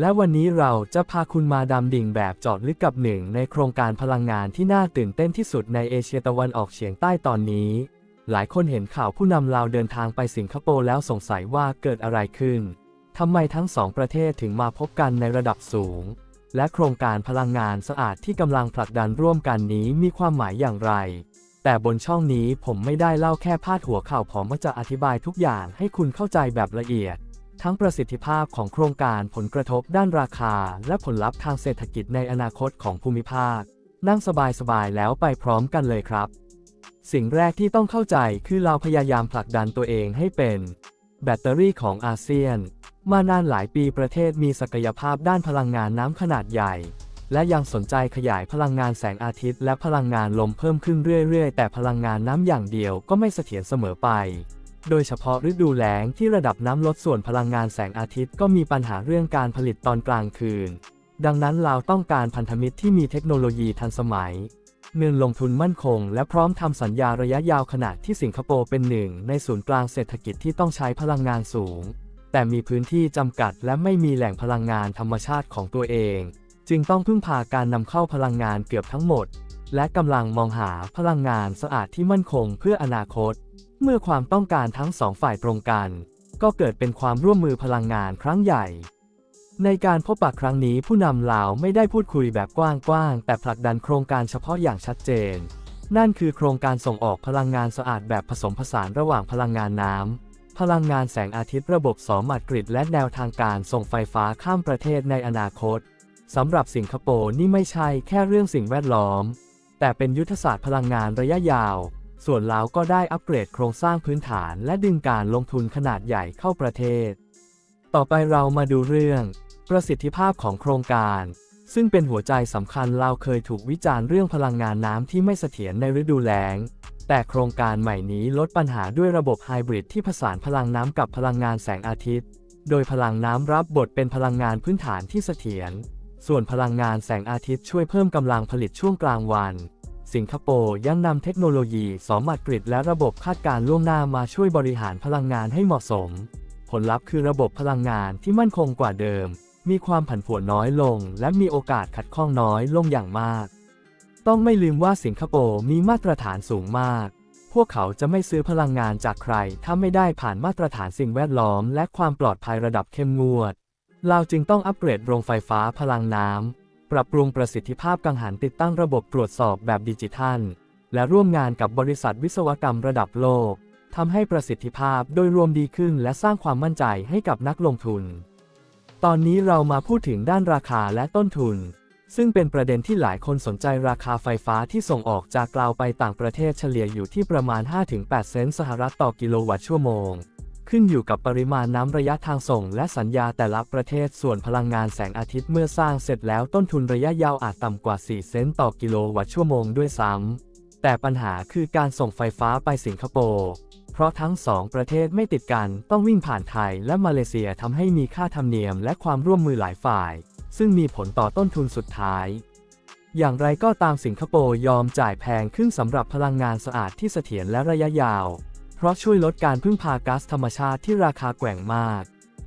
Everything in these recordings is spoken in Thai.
และวันนี้เราจะพาคุณมาดำดิ่งแบบจอดลึกกับหนึ่งในโครงการพลังงานที่น่าตื่นเต้นที่สุดในเอเชียตะวันออกเฉียงใต้ตอนนี้ หลายคนเห็นข่าวผู้นำลาวเดินทางไปสิงคโปร์แล้วสงสัยว่าเกิดอะไรขึ้น ทำไมทั้งสองประเทศถึงมาพบกันในระดับสูง และโครงการพลังงานสะอาดที่กำลังผลักดันร่วมกันนี้มีความหมายอย่างไร แต่บนช่องนี้ผมไม่ได้เล่าแค่พาดหัวข่าวผมจะอธิบายทุกอย่างให้คุณเข้าใจแบบละเอียด ทั้งประสิทธิภาพของโครงการผลกระทบด้านราคา และผลลัพธ์ทางเศรษฐกิจในอนาคตของภูมิภาค นั่งสบายๆแล้วไปพร้อมกันเลยครับ สิ่งแรกที่ต้องเข้าใจคือเราพยายามผลักดันตัวเองให้เป็น แบตเตอรี่ของอาเซียน มานานหลายปีประเทศมีศักยภาพด้านพลังงานน้ำขนาดใหญ่ และยังสนใจขยายพลังงานแสงอาทิตย์ และพลังงานลมเพิ่มขึ้นเรื่อยๆ แต่พลังงานน้ำอย่างเดียวก็ไม่เสถียรเสมอไป โดยเฉพาะฤดูแล้งที่ระดับน้ำลดส่วนพลังงานแสงอาทิตย์ก็มีปัญหาเรื่องการผลิตตอนกลางคืน ดังนั้นเราต้องการพันธมิตรที่มีเทคโนโลยีทันสมัยเงินลงทุนมั่นคง และพร้อมทำสัญญาระยะยาวขณะที่สิงคโปร์เป็นหนึ่งในศูนย์กลางเศรษฐกิจที่ต้องใช้พลังงานสูง แต่มีพื้นที่จำกัดและไม่มีแหล่งพลังงานธรรมชาติของตัวเอง จึงต้องพึ่งพาการนำเข้าพลังงานเกือบทั้งหมด และกำลังมองหาพลังงานสะอาดที่มั่นคงเพื่ออนาคต เมื่อความต้องการทั้งสองฝ่ายตรงกัน ก็เกิดเป็นความร่วมมือพลังงานครั้งใหญ่ ในการพบปะครั้งนี้ผู้นำลาวไม่ได้พูดคุยแบบกว้างๆ แต่ผลักดันโครงการเฉพาะอย่างชัดเจน นั่นคือโครงการส่งออกพลังงานสะอาดแบบผสมผสานระหว่างพลังงานน้ำ พลังงานแสงอาทิตย์ระบบสอมัดกริดและแนวทางการส่งไฟฟ้าข้ามประเทศในอนาคตสำหรับสิงคโปร์นี่ไม่ใช่แค่เรื่องสิ่งแวดล้อม แต่เป็นยุทธศาสตร์พลังงานระยะยาว ส่วนลาวก็ได้อัปเกรดโครงสร้างพื้นฐานและดึงการลงทุนขนาดใหญ่เข้าประเทศ ต่อไปเรามาดูเรื่อง ประสิทธิภาพของโครงการ ซึ่งเป็นหัวใจสำคัญเราเคยถูกวิจารณ์เรื่องพลังงานน้ำที่ไม่เสถียรในฤดูแล้ง แต่โครงการใหม่นี้ลดปัญหาด้วยระบบไฮบริดที่ผสานพลังน้ำกับพลังงานแสงอาทิตย์ โดยพลังน้ำรับบทเป็นพลังงานพื้นฐานที่เสถียร ส่วนพลังงานแสงอาทิตย์ช่วยเพิ่มกำลังผลิตช่วงกลางวัน สิงคโปร์ยังนำเทคโนโลยีสอมัดกริดและระบบคาดการณ์ล่วงหน้ามาช่วยบริหารพลังงานให้เหมาะสม ผลลัพธ์คือระบบพลังงานที่มั่นคงกว่าเดิม มีความผันผวนน้อยลง และมีโอกาสขัดข้องน้อยลงอย่างมาก ต้องไม่ลืมว่าสิงคโปร์มีมาตรฐานสูงมาก พวกเขาจะไม่ซื้อพลังงานจากใคร ถ้าไม่ได้ผ่านมาตรฐานสิ่งแวดล้อม และความปลอดภัยระดับเข้มงวด เราจึงต้องอัปเกรดโรงไฟฟ้าพลังน้ำ ปรับปรุงประสิทธิภาพกังหันติดตั้งระบบตรวจสอบแบบดิจิทัล และร่วมงานกับบริษัทวิศวกรรมระดับโลกทำให้ประสิทธิภาพโดยรวมดีขึ้นและสร้างความมั่นใจให้กับนักลงทุน ตอนนี้เรามาพูดถึงด้านราคาและต้นทุน ซึ่งเป็นประเด็นที่หลายคนสนใจราคาไฟฟ้าที่ส่งออกจากกลาวไปต่างประเทศเฉลี่ยอยู่ที่ประมาณ 5-8 เซนต์สหรัฐต่อกิโลวัตต์ชั่วโมง ขึ้นอยู่กับปริมาณน้ำระยะทางส่ง และสัญญาแต่ละประเทศส่วนพลังงานแสงอาทิตย์เมื่อสร้างเสร็จแล้วต้นทุนระยะยาวอาจต่ำกว่า 4 เซนต์ต่อกิโลวัตต์ชั่วโมงด้วยซ้ำ แต่ปัญหาคือการส่งไฟฟ้าไปสิงคโปร์เพราะทั้งสองประเทศไม่ติดกันต้องวิ่งผ่านไทยและมาเลเซียทำให้มีค่าธรรมเนียมและความร่วมมือหลายฝ่าย ซึ่งมีผลต่อต้นทุนสุดท้าย อย่างไรก็ตามสิงคโปร์ยอมจ่ายแพงขึ้นสำหรับพลังงานสะอาดที่เสถียรและระยะยาว เพราะช่วยลดการพึ่งพาก๊าซธรรมชาติที่ราคาแกว่งมาก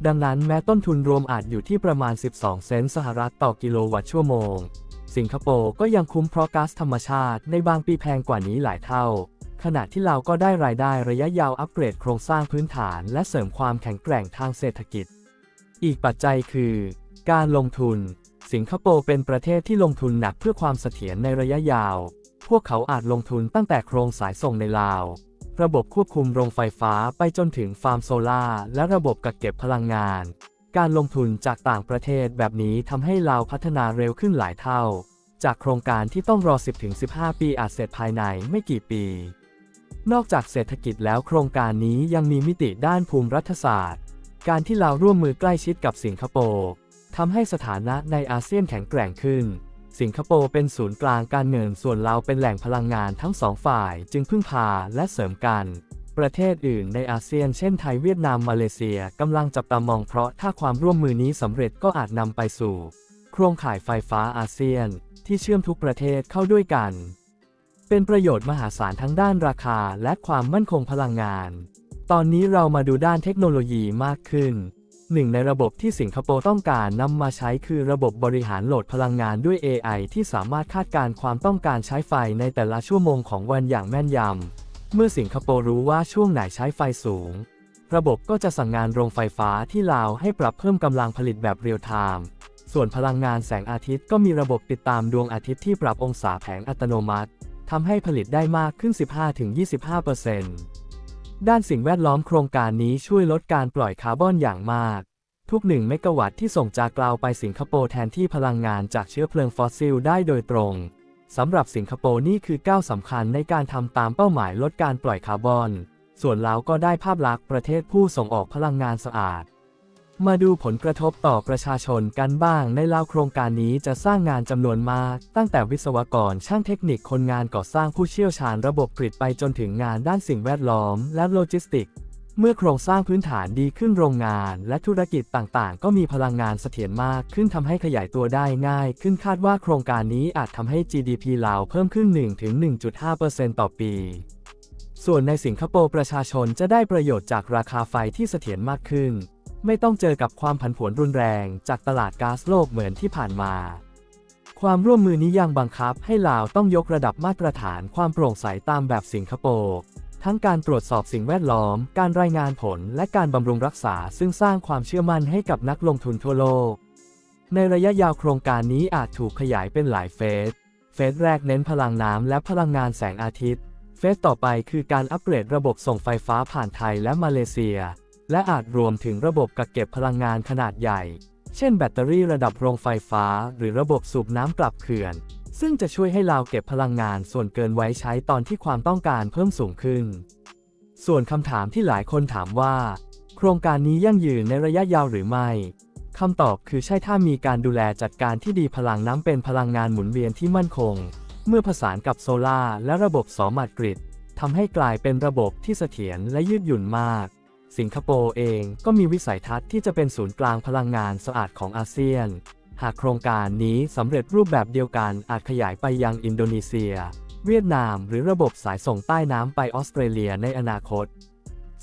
ดังนั้นแม้ต้นทุนรวมอาจอยู่ที่ประมาณ 12 เซนต์สหรัฐต่อกิโลวัตต์ชั่วโมง สิงคโปร์ก็ยังคุ้มเพราะก๊าซธรรมชาติในบางปีแพงกว่านี้หลายเท่า ขณะที่เราก็ได้รายได้ระยะยาวอัปเกรดโครงสร้างพื้นฐาน และเสริมความแข็งแกร่งทางเศรษฐกิจ อีกปัจจัยคือ การลงทุน สิงคโปร์เป็นประเทศที่ลงทุนหนักเพื่อความเสถียรในระยะยาว พวกเขาอาจลงทุนตั้งแต่โครงสายส่งในลาว ระบบควบคุมโรงไฟฟ้าไปจนถึงฟาร์มโซลาร์และระบบกักเก็บพลังงาน การลงทุนจากต่างประเทศแบบนี้ทำให้ลาวพัฒนาเร็วขึ้นหลายเท่า จากโครงการที่ต้องรอ 10-15 ปีอาจเสร็จภายในไม่กี่ปี นอกจากเศรษฐกิจแล้วโครงการนี้ยังมีมิติด้านภูมิรัฐศาสตร์ การที่เราร่วมมือใกล้ชิดกับสิงคโปร์ทำให้สถานะในอาเซียนแข็งแกร่งขึ้น สิงคโปร์เป็นศูนย์กลางการเงินส่วนเราเป็นแหล่งพลังงานทั้งสองฝ่ายจึงพึ่งพาและเสริมกัน ประเทศอื่นในอาเซียนเช่นไทยเวียดนามมาเลเซียกำลังจับตามองเพราะถ้าความร่วมมือนี้สำเร็จก็อาจนำไปสู่ โครงข่ายไฟฟ้าอาเซียน ที่เชื่อมทุกประเทศเข้าด้วยกัน เป็นประโยชน์มหาศาลทั้งด้านราคาและความมั่นคงพลังงาน ตอนนี้เรามาดูด้านเทคโนโลยีมากขึ้น หนึ่งในระบบที่สิงคโปร์ต้องการนำมาใช้คือระบบบริหารโหลดพลังงานด้วย AI ที่สามารถคาดการณ์ความต้องการใช้ไฟในแต่ละชั่วโมงของวันอย่างแม่นยำ เมื่อสิงคโปร์รู้ว่าช่วงไหนใช้ไฟสูง ระบบก็จะสั่งงานโรงไฟฟ้าที่ลาวให้ปรับเพิ่มกำลังผลิตแบบเรียลไทม์ ส่วนพลังงานแสงอาทิตย์ก็มีระบบติดตามดวงอาทิตย์ที่ปรับองศาแผงอัตโนมัติทำให้ผลิตได้มากขึ้น 15-25% ด้านสิ่งแวดล้อมโครงการนี้ช่วยลดการปล่อยคาร์บอนอย่างมาก ทุกหนึ่งเมกะวัตต์ที่ส่งจากกลาวไปสิงคโปร์แทนที่พลังงานจากเชื้อเพลิงฟอสซิลได้โดยตรง สำหรับสิงคโปร์นี่คือก้าวสำคัญในการทำตามเป้าหมายลดการปล่อยคาร์บอน ส่วนลาวก็ได้ภาพลักษณ์ประเทศผู้ส่งออกพลังงานสะอาด มาดูผลกระทบต่อประชาชนกันบ้างในลาวโครงการนี้จะสร้างงานจำนวนมาก ตั้งแต่วิศวกรช่างเทคนิคคนงานก่อสร้างผู้เชี่ยวชาญระบบกริดไปจนถึงงานด้านสิ่งแวดล้อมและโลจิสติก เมื่อโครงสร้างพื้นฐานดีขึ้นโรงงาน และธุรกิจต่างๆ ก็มีพลังงานเสถียรมากขึ้นทำให้ขยายตัวได้ง่าย ขึ้นคาดว่าโครงการนี้อาจทำให้ GDP ลาวเพิ่มขึ้น 1-1.5%ต่อปีส่วนในสิงคโปร์ประชาชนจะได้ประโยชน์จากราคาไฟที่เสถียรมากขึ้น ไม่ต้องเจอกับความผันผวนรุนแรงจากตลาดก๊าซโลกเหมือนที่ผ่านมา ความร่วมมือนี้ยังบังคับให้ลาวต้องยกระดับมาตรฐานความโปร่งใสตามแบบสิงคโปร์ทั้งการตรวจสอบสิ่งแวดล้อม การรายงานผล และการบำรุงรักษา ซึ่งสร้างความเชื่อมั่นให้กับนักลงทุนทั่วโลก ในระยะยาวโครงการนี้อาจถูกขยายเป็นหลายเฟส เฟสแรกเน้นพลังน้ำและพลังงานแสงอาทิตย์ เฟสต่อไปคือการอัปเกรดระบบส่งไฟฟ้าผ่านไทยและมาเลเซีย และอาจรวมถึงระบบกักเก็บพลังงานขนาดใหญ่ เช่นแบตเตอรี่ระดับโรงไฟฟ้า หรือระบบสูบน้ำกลับเขื่อน ซึ่งจะช่วยให้ลาวเก็บพลังงานส่วนเกินไว้ใช้ตอนที่ความต้องการเพิ่มสูงขึ้น ส่วนคำถามที่หลายคนถามว่า โครงการนี้ยั่งยืนในระยะยาวหรือไม่คำตอบคือใช่ถ้ามีการดูแลจัดการที่ดีพลังน้ำเป็นพลังงานหมุนเวียนที่มั่นคง เมื่อผสานกับโซลาร์และระบบสอมัดกริดทำให้กลายเป็นระบบที่เสถียรและยืดหยุ่นมาก สิงคโปร์เองก็มีวิสัยทัศน์ที่จะเป็นศูนย์กลางพลังงานสะอาดของอาเซียน หากโครงการนี้สำเร็จรูปแบบเดียวกันอาจขยายไปยังอินโดนีเซีย เวียดนามหรือระบบสายส่งใต้น้ำไปออสเตรเลียในอนาคต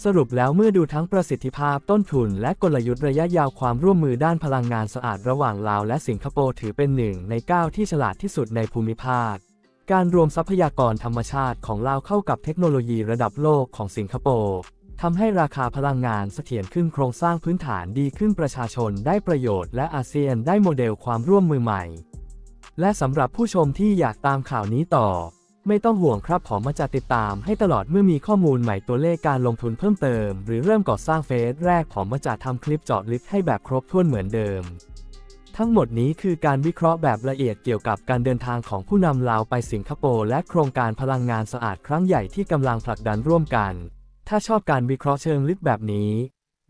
สรุปแล้วเมื่อดูทั้งประสิทธิภาพต้นทุนและกลยุทธ์ระยะยาวความร่วมมือด้านพลังงานสะอาดระหว่างลาวและสิงคโปร์ถือเป็นหนึ่งในก้าวที่ฉลาดที่สุดในภูมิภาคการรวมทรัพยากรธรรมชาติของลาวเข้ากับเทคโนโลยีระดับโลกของสิงคโปร์ ทำให้ราคาพลังงานเสถียรขึ้นโครงสร้างพื้นฐานดีขึ้นประชาชนได้ประโยชน์และอาเซียนได้โมเดลความร่วมมือใหม่ และสำหรับผู้ชมที่อยากตามข่าวนี้ต่อ ไม่ต้องห่วงครับผมมาจะติดตามให้ตลอดเมื่อมีข้อมูลใหม่ตัวเลขการลงทุนเพิ่มเติม หรือเริ่มก่อสร้างเฟสแรกผมมาจะทำคลิปเจาะลึกให้แบบครบถ้วนเหมือนเดิม ทั้งหมดนี้คือการวิเคราะห์แบบละเอียดเกี่ยวกับการเดินทางของผู้นำลาวไปสิงคโปร์และโครงการพลังงานสะอาดครั้งใหญ่ที่กำลังผลักดันร่วมกัน ถ้าชอบการวิเคราะห์เชิงลึกแบบนี้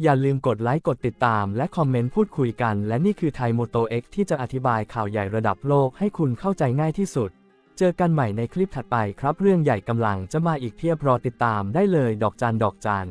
อย่าลืมกดไลค์กดติดตาม และคอมเมนต์พูดคุยกัน และนี่คือไทยโมโตเอ็กที่จะอธิบายข่าวใหญ่ระดับโลกให้คุณเข้าใจง่ายที่สุด เจอกันใหม่ในคลิปถัดไปครับเรื่องใหญ่กำลังจะมาอีกเพียบรอติดตามได้เลยดอกจันดอกจัน